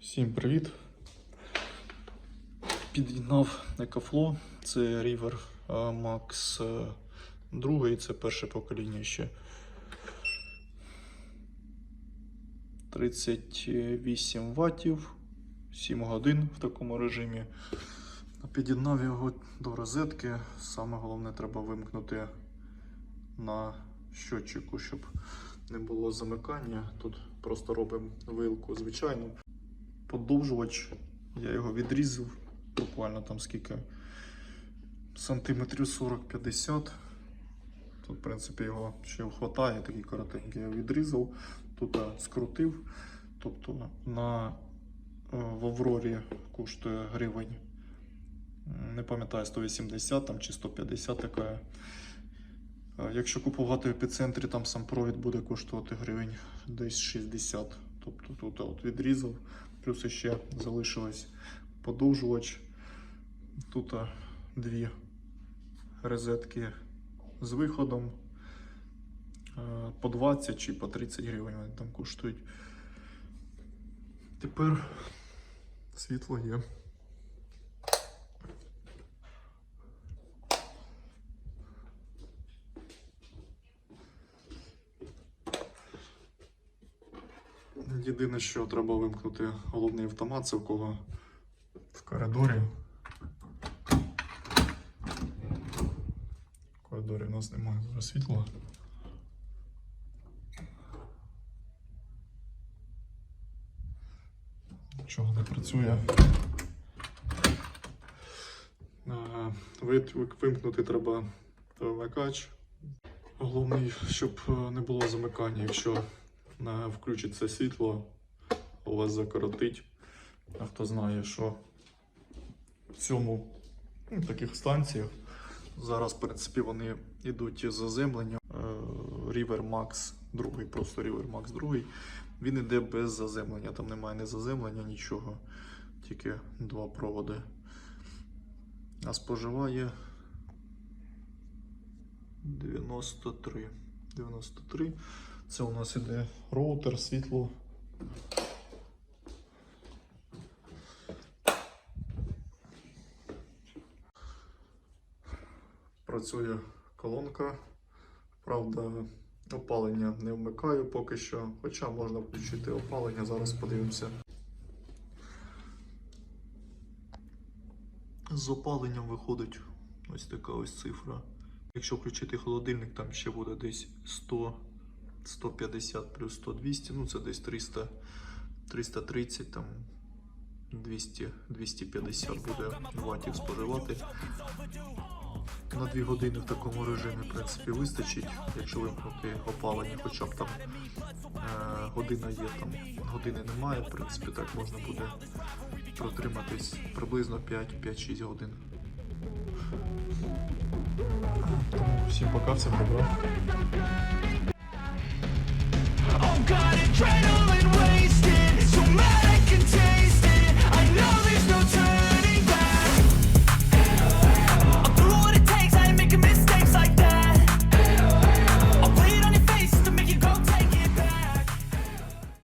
Всім привіт! Під'єднав Екафло, це River Max 2, це перше покоління ще. 38 ваттів, 7 годин в такому режимі. Під'єднав його до розетки. Саме головне треба вимкнути на щотчику, щоб не було замикання. Тут просто робимо вилку звичайну. Подовжувач, я його відрізав, буквально там скільки сантиметрів 40-50. Тут, в принципі, його ще вистачає, такий коротенький. Я відрізав, тут скрутив. Тобто на, е, в Аврорі коштує гривень, не пам'ятаю, 180 там, чи 150 така. Е, Якщо купувати в епіцентрі, там сам провід буде коштувати гривень десь 60. Тобто тут от відрізав, плюс ще залишилось подовжувач. Тут дві розетки з виходом. По 20 чи по 30 гривень вони там коштують. Тепер світло є. Єдине, що треба вимкнути головний автомат, це в кого в коридорі. В коридорі у нас немає зараз світла. Нічого не працює. Вимкнути треба вмикач. Головний, щоб е, не було замикання, якщо включиться світло, у вас закоротить. А хто знає, що в цьому ну, таких станціях зараз, в принципі, вони йдуть з заземленням. Е, River Max 2, просто River Max 2. Він іде без заземлення, там немає ні заземлення, нічого, тільки два проводи. А споживає 93. 93. Це у нас іде роутер, світло. Працює колонка. Правда, опалення не вмикаю поки що, хоча можна включити опалення, зараз подивимося. З опаленням виходить ось така ось цифра. Якщо включити холодильник, там ще буде десь 100 150 плюс 100 200, ну це десь 300, 330, там 200, 250 буде ватів споживати. На 2 години в такому режимі, в принципі, вистачить, якщо вимкнути опалення, хоча б там е, година є, там години немає, в принципі, так можна буде протриматись приблизно 5-6 годин. Всім пока, всім добра. I've got adrenaline